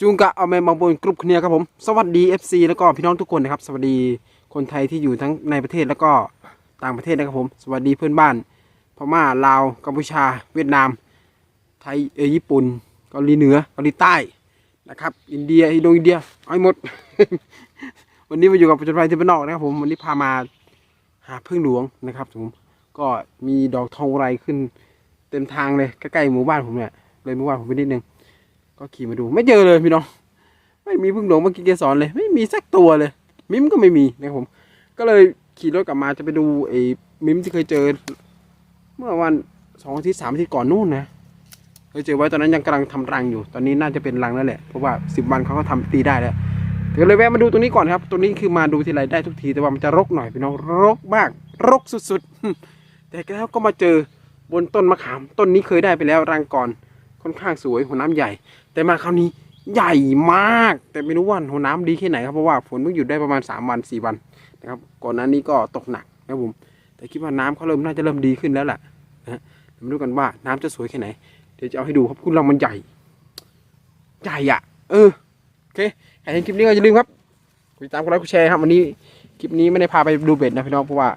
จุงกะเอาแมนบางบนกรุ๊ปเคลีย์ครับผม สวัสดี FC แล้วก็พี่น้องทุกคนนะครับ สวัสดีคนไทยที่อยู่ทั้งในประเทศแล้วก็ต่างประเทศนะครับผม สวัสดีเพื่อนบ้านพม่าลาวกัมพูชา เวียดนาม ไทยเอญี่ปุ่นเกาหลีเหนือเกาหลีใต้นะครับ อินเดียอินโดนีเซียเอาให้หมด วันนี้มาอยู่กับประจนภัยที่บ้านนอกนะครับผมวันนี้พามาหาพึ่งหลวงนะครับผมก็มีดอกทองไรขึ้นเต็มทางเลยใกล้ๆหมู่บ้านผมเนี่ยเลยหมู่บ้านผมไปนิดนึง ก็ขี่มาดูไม่เจอเลยพี่น้อง ไม่มีพึ่งหลวงเมื่อกี้เกสรเลย ไม่มีสักตัวเลย มิมก็ไม่มีนะครับผม ก็เลยขี่รถกลับมาจะไปดูไอ้มิมที่เคยเจอ เมื่อวันสองอาทิตย์สามอาทิตย์ก่อนนู่นนะเคยเจอไว้ตอนนั้นยังกำลังทำรังอยู่ ตอนนี้น่าจะเป็นรังแล้วแหละเพราะว่าสิบวันเขาก็ทำตีได้แล้วเดี๋ยวเลยแวะมาดูตรงนี้ก่อนครับตรงนี้คือมาดูทีไรได้ทุกทีแต่ว่ามันจะรกหน่อยพี่น้องรกมากรกสุดๆแต่แล้วก็มาเจอบนต้นมะขามต้นนี้เคยได้ไปแล้วรังก่อน ค่อนข้างสวยหัวน้ำใหญ่ แต่มาคราวนี้ใหญ่มาก แต่ไม่รู้ว่าหัวน้ำดีแค่ไหนครับเพราะว่าฝนเพิ่งหยุดได้ประมาณ 3 วัน 4 วันนะครับ ก่อนหน้านี้ก็ตกหนักนะครับผมแต่คิดว่าน้ำเขาเริ่มน่าจะเริ่มดีขึ้นแล้วแหละนะฮะมาดูกันว่าน้ำจะสวยแค่ไหน เดี๋ยวจะเอาให้ดูครับคุณเรามันใหญ่ ใหญ่อะเออโอเคใครเห็นคลิปนี้ก็อย่าลืมครับกดติดตามกดไลค์กดแชร์ครับวันนี้คลิปนี้ไม่ได้พาไปดูเบ็ดนะพี่น้องเพราะว่า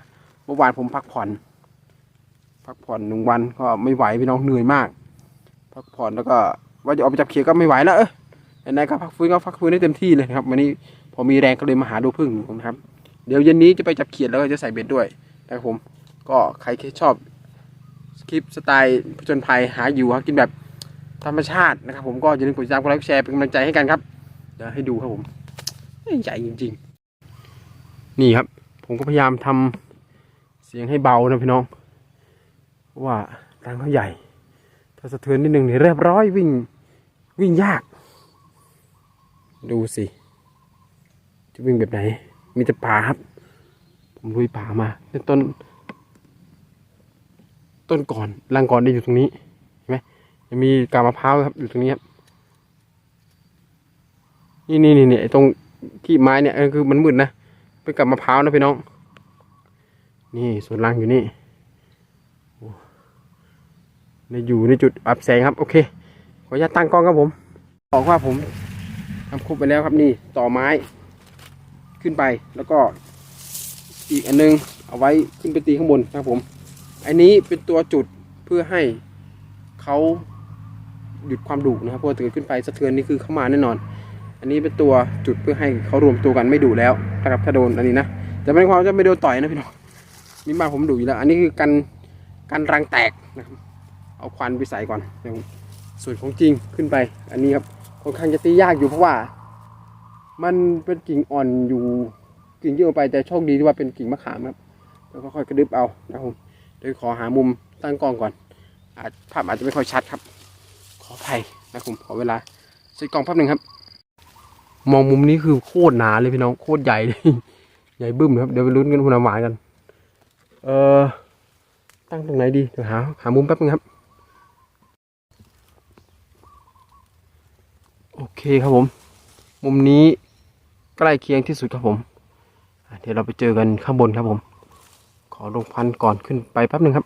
เมื่อวานผมพักผ่อน พักผ่อนหนึ่งวันก็ไม่ไหวพี่น้องเหนื่อยมาก พักผ่อนแล้วก็ว่าจะออกไปจับเขียก็ไม่ไหวแล้วเออไหนๆก็พักฟื้นก็พักฟื้นได้เต็มที่เลยครับวันนี้พอมีแรงก็เลยมาหาดูพึ่งนะครับ เดี๋ยวเย็นนี้จะไปจับเขียดแล้วก็จะใส่เบ็ดด้วยนะครับผมก็ใครที่ชอบคลิปสไตล์ผจญภัยหาอยู่หากินแบบธรรมชาตินะครับ ผมก็อย่าลืมกดติดตามกดไลค์กดแชร์เป็นกำลังใจให้กันครับเดี๋ยวให้ดูครับผมใหญ่จริง ๆ นี่ครับ ผมก็พยายามทำเสียงให้เบานะพี่น้องว่ารังเขาใหญ่ สะเทือนนิดหนึ่งเนี่ยเรียบร้อยวิ่งวิ่งยาก ดูสิ จะวิ่งแบบไหน มีแต่ป่าครับ ผมลุยป่ามาเนี่ยต้น ต้นก่อนรังก่อนได้อยู่ตรงนี้เห็นไหมยังมีกามะพร้าวครับอยู่ตรงนี้ครับนี่นี่นี่เนี่ยตรงที่ไม้เนี่ยคือมันมืดนะเป็นกับมะพร้าวนะพี่น้อง นี่ส่วนรังอยู่นี่ ในอยู่ในจุดอับแสงครับ โอเค ขออนุญาตตั้งกล้องครับผมบอกว่าผมทำคุบไปแล้วครับนี่ต่อไม้ขึ้นไปแล้วก็อีกอันนึงเอาไว้ขึ้นไปตีข้างบนนะครับผม อันนี้เป็นตัวจุดเพื่อให้เขาหยุดความดุนะครับเพราะถ้าเกิดขึ้นไปสะเทือนนี่คือเข้ามาแน่นอน อันนี้เป็นตัวจุดเพื่อให้เขารวมตัวกันไม่ดุแล้วนะครับถ้าโดนอันนี้นะแต่ไม่ความจะไม่โดนต่อยนะพี่น้องมีบ้านผมดุอยู่แล้ว อันนี้คือกันกันรังแตกนะครับ เอาควันไปใส่ก่อนนะครับส่วนของจริงขึ้นไป อันนี้ครับค่อนข้างจะตียากอยู่เพราะว่า มันเป็นกิ่งอ่อนอยู่กิ่งยื่นออกไปแต่โชคดีที่ว่าเป็นกิ่งมะขามครับแล้วก็ค่อยกระดึบเอานะครับผมเดี๋ยวขอหามุมตั้งกล้องก่อนอาจภาพอาจจะไม่ค่อยชัดครับ ขออภัยนะครับผมขอเวลาเซตกล้องแป๊บหนึ่งครับ มองมุมนี้คือโคตรหนาเลยพี่น้องโคตรใหญ่เลยใหญ่บึ้มครับเดี๋ยวไปลุ้นกันคุณอาหมายกัน เออตั้งตรงไหนดีเดี๋ยวหาหามุมแป๊บนึงครับ โอเคครับผม มุมนี้ใกล้เคียงที่สุดครับผม เดี๋ยวเราไปเจอกันข้างบนครับผม ขอลงพันก่อนขึ้นไปแป๊บหนึ่งครับ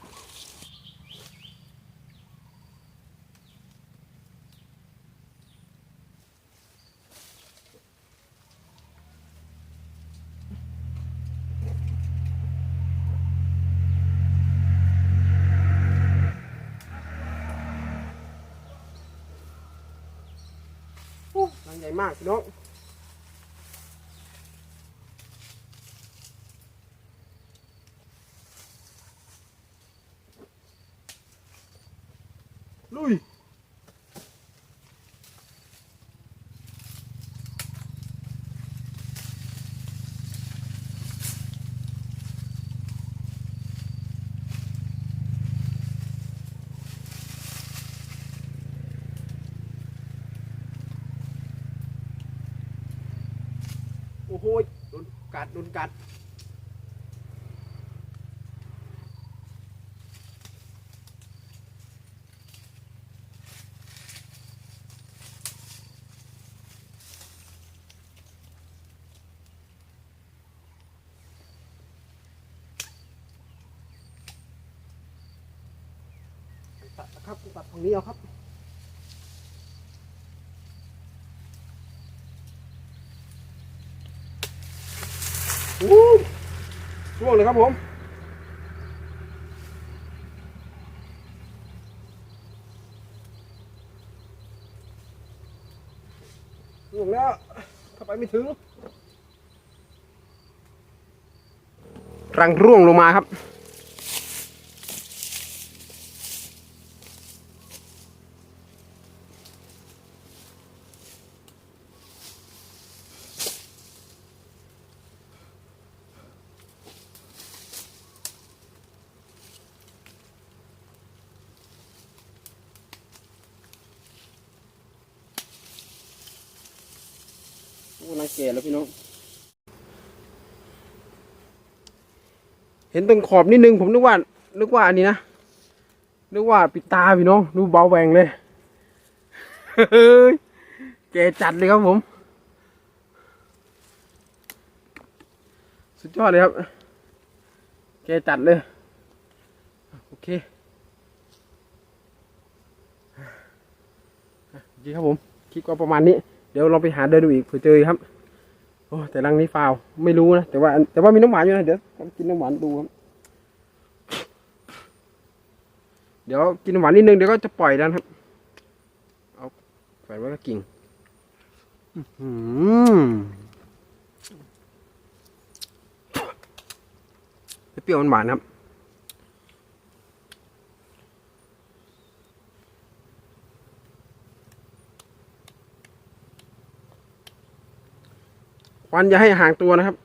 โอ้รังใหญ่มากพี่น้องลุย โอ้โหโดนกัดโดนกัดตัดครับตัดฝั่งนี้เอาครับ อู้ช่วงเลยครับผมร่วงแล้วเข้าไปไม่ถึง รังร่วงลงมาครับ แก่แล้วพี่น้อง เห็นตรงขอบนิดนึงผมนึกว่า นึกว่าอันนี้นะ นึกว่าปิดตาพี่น้องดูเบาแหวงเลยเฮ้ยแกจัดเลยครับผม สุดยอดเลยครับ แกจัดเลย โอเคโอเคครับผม คลิปก็ประมาณนี้ เดี๋ยวเราไปหาเดินดูอีกเผื่อเจอครับ โอ้แต่รังนี้ฟาวไม่รู้นะแต่ว่า แต่ว่ามีน้ำหวานอยู่นะเดี๋ยวกินน้ำหวานดูครับเดี๋ยวกินน้ำหวานนิดนึงเดี๋ยวก็จะปล่อยแล้วครับเอาใส่ไว้กับกิ่งอื้อหือเปรี้ยวหวานครับ ควันอย่าให้ห่างตัวนะครับ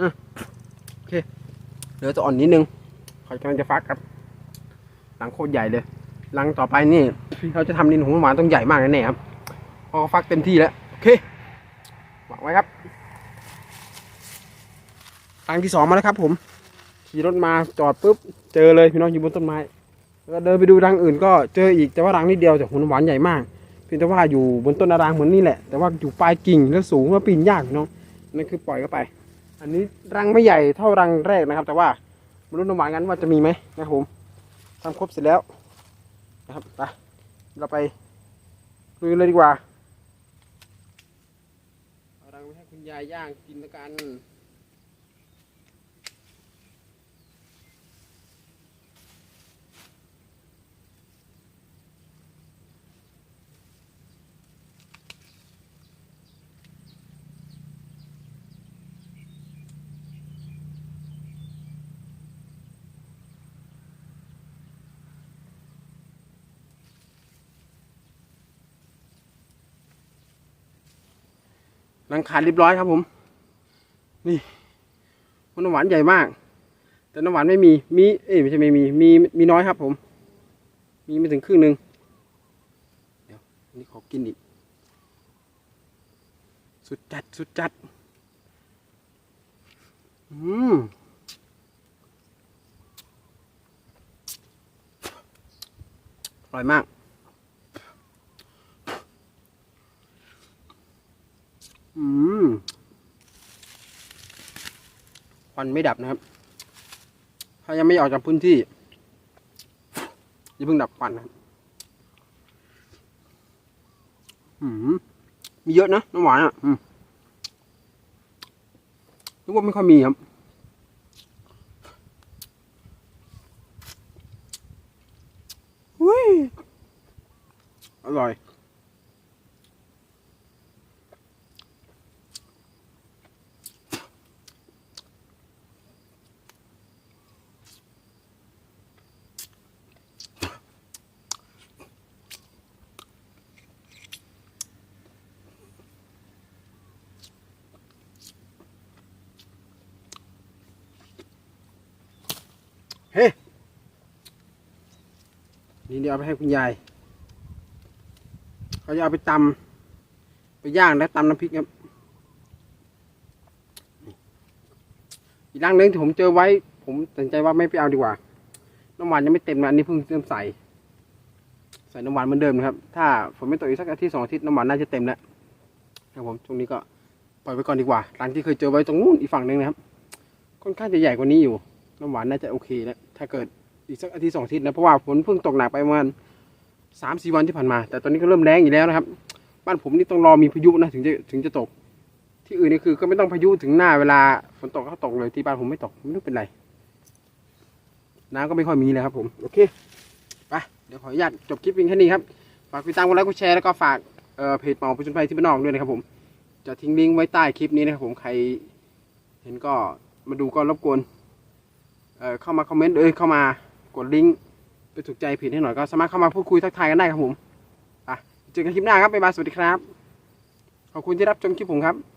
อโอเค เหลือจะอ่อนนิดนึงเขากำลังจะฟักครับ หลังโคตรใหญ่เลยหลังต่อไปนี่เราจะทำดินหูหวาต้องใหญ่มากแน่ๆครับ พอฟักเต็มที่แล้ว โอเควางไว้ครับหลังที่สองมาแล้วครับผม ขี่รถมาจอดปุ๊บ เจอเลยพี่น้องอยู่บนต้นไม้ ก็เดินไปดูรังอื่นก็เจออีกแต่ว่ารังนิดเดียวแต่หุ่นหวานใหญ่มากเพียงแต่ว่าอยู่บนต้นนารางเหมือนนี่แหละ แต่ว่าอยู่ปลายกิ่งแล้วสูงแล้วปีนยากพี่น้องนั่นคือปล่อยเข้าไป อันนี้รังไม่ใหญ่เท่ารังแรกนะครับ แต่ว่าไม่รู้นหวานกันว่าจะมีไหมนะครับผมทำครบเสร็จแล้วนะครับไปเราไปลุยเลยดีกว่ารังไปให้คุณยายย่างกินแล้วกัน รังคาเรียบร้อยครับผม นี่มันน้ำหวานใหญ่มาก แต่น้ำหวานไม่มี มี เอ้ยไม่ใช่ไม่มี มี มีน้อยครับผม มีไม่ถึงครึ่งหนึ่งเดี๋ยวอันนี้ขอกินอีก สุดจัด สุดจัด อืมอร่อยมาก อืม ควันไม่ดับนะครับ ถ้ายังไม่ออกจากพื้นที่อย่าเพิ่งดับควันนะครับอืมมีเยอะนะน้ำหวานอะอืมนึกว่าไม่ค่อยมีครับอุ้ยอร่อย เฮ้ นี่ เอาไปให้คุณยาย เขาจะเอาไปตำไปย่างแล้วตำน้ำพริกครับ อีกร่างหนึงที่ผมเจอไว้ ผมตัดใจว่าไม่ไปเอาดีกว่า น้ำหวานยังไม่เต็มนะอันนี้เพิ่งเริ่มใส่ ใส่น้ำหวานเหมือนเดิมนะครับ ถ้าฝนไม่ตกอีกสักอาทิตย์สองอาทิตย์น้ำหวานน่าจะเต็มแล้วครับผมช่วงนี้ก็ปล่อยไปก่อนดีกว่าร้านที่เคยเจอไว้ตรงนู้นอีกฝั่งหนึ่งนะครับ ค่อนข้างจะใหญ่กว่านี้อยู่ น้ำหวานน่าจะโอเคแล้วถ้าเกิด อีกสักอาทิตย์สองอาทิตย์นะเพราะว่าฝนเพิ่งตกหนักไปประมาณสามสี่วันที่ผ่านมา แต่ตอนนี้ก็เริ่มแรงอีกแล้วนะครับ บ้านผมนี่ต้องรอมีพายุนะถึงจะถึงจะตก ที่อื่นนี่คือก็ไม่ต้องพายุถึงหน้าเวลาฝนตกก็ตกเลยที่บ้านผมไม่ตกไม่รู้เป็นไรน้ำก็ไม่ค่อยมีเลยครับผมโอเคไปเดี๋ยวขออนุญาตจบคลิปเพียงแค่นี้ครับฝากติดตามกดไลค์กดแชร์แล้วก็ฝากเเพจหมอประชุมภัยที่บ้านนอกด้วยนะครับผมจะทิ้งลิงก์ไว้ใต้คลิปนี้นะครับผมใครเห็นก็มาดูก็รบกวน เอ่อเข้ามาคอมเมนต์เอ้ยเข้ามา กดลิงก์ไปถูกใจผิดให้หน่อยก็สามารถเข้ามาพูดคุยทักทายกันได้ครับผมไปเจอกันคลิปหน้าครับบ๊ายบายสวัสดีครับ ขอบคุณที่รับชมคลิปผมครับ